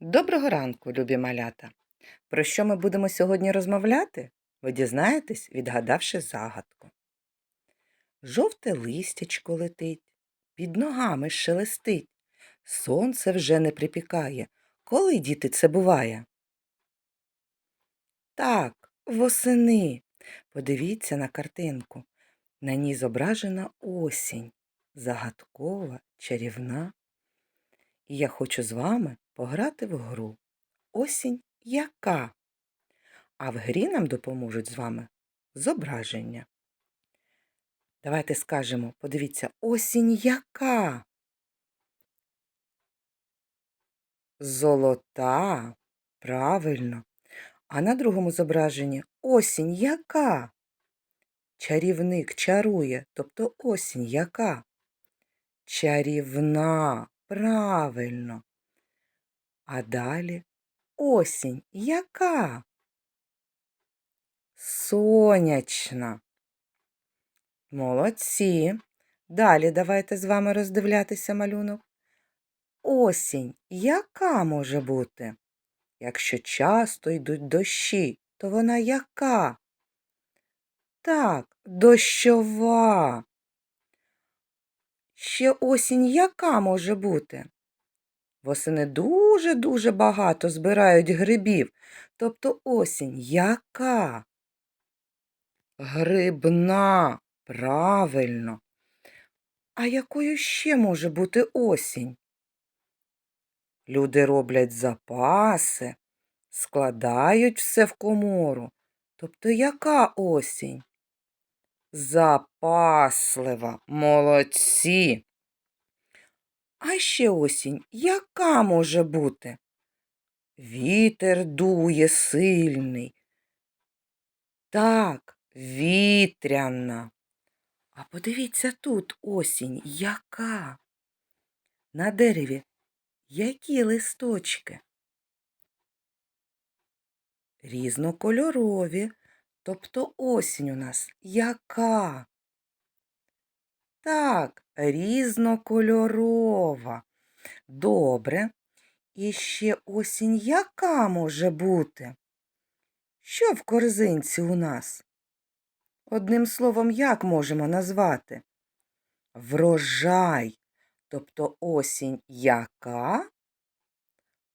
Доброго ранку, любі малята! Про що ми будемо сьогодні розмовляти? Ви дізнаєтесь, відгадавши загадку. Жовте листячко летить, під ногами шелестить, сонце вже не припікає. Коли, діти, це буває? Так, восени. Подивіться на картинку. На ній зображена осінь, загадкова, чарівна. І я хочу з вами пограти в гру. Осінь яка? А в грі нам допоможуть з вами зображення. Давайте скажемо, подивіться, осінь яка? Золота. Правильно. А на другому зображенні осінь яка? Чарівник чарує, тобто осінь яка? Чарівна. Правильно. А далі осінь яка? Сонячна. Молодці. Далі давайте з вами роздивлятися малюнок. Осінь яка може бути? Якщо часто йдуть дощі, то вона яка? Так, дощова. Ще осінь яка може бути? Восени дуже-дуже багато збирають грибів. Тобто осінь яка? Грибна. Правильно. А якою ще може бути осінь? Люди роблять запаси, складають все в комору. Тобто яка осінь? Запаслива, молодці. А ще осінь яка може бути? Вітер дує сильний. Так, вітряна. А подивіться тут осінь яка? На дереві які листочки? Різнокольорові, тобто осінь у нас яка? Так, різнокольорова. Добре. І ще осінь яка може бути? Що в корзинці у нас? Одним словом, як можемо назвати? Врожай. Тобто осінь яка?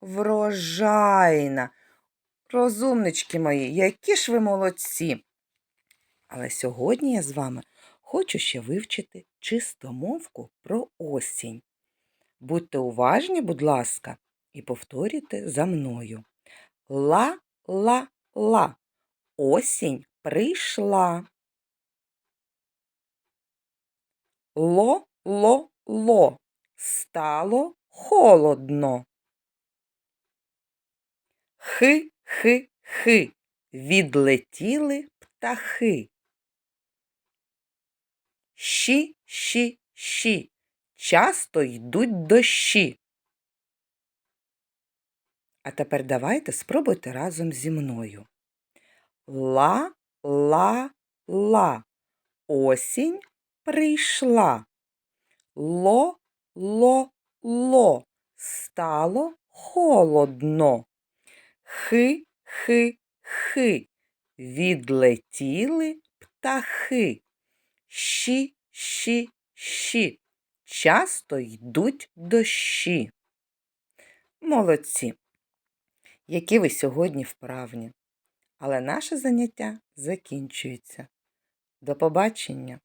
Врожайна. Розумнички мої, які ж ви молодці. Але сьогодні я з вами хочу ще вивчити чистомовку про осінь. Будьте уважні, будь ласка, і повторюйте за мною. Ла-ла-ла. Осінь прийшла. Ло-ло-ло. Стало холодно. Хи-хи-хи. Відлетіли птахи. Щі, щі, щі. Часто йдуть дощі. А тепер давайте спробуйте разом зі мною. Ла, ла, ла. Осінь прийшла. Ло, ло, ло. Стало холодно. Хи, хи, хи. Відлетіли птахи. Щі, щі, щі. Часто йдуть дощі. Молодці, які ви сьогодні вправні. Але наше заняття закінчується. До побачення!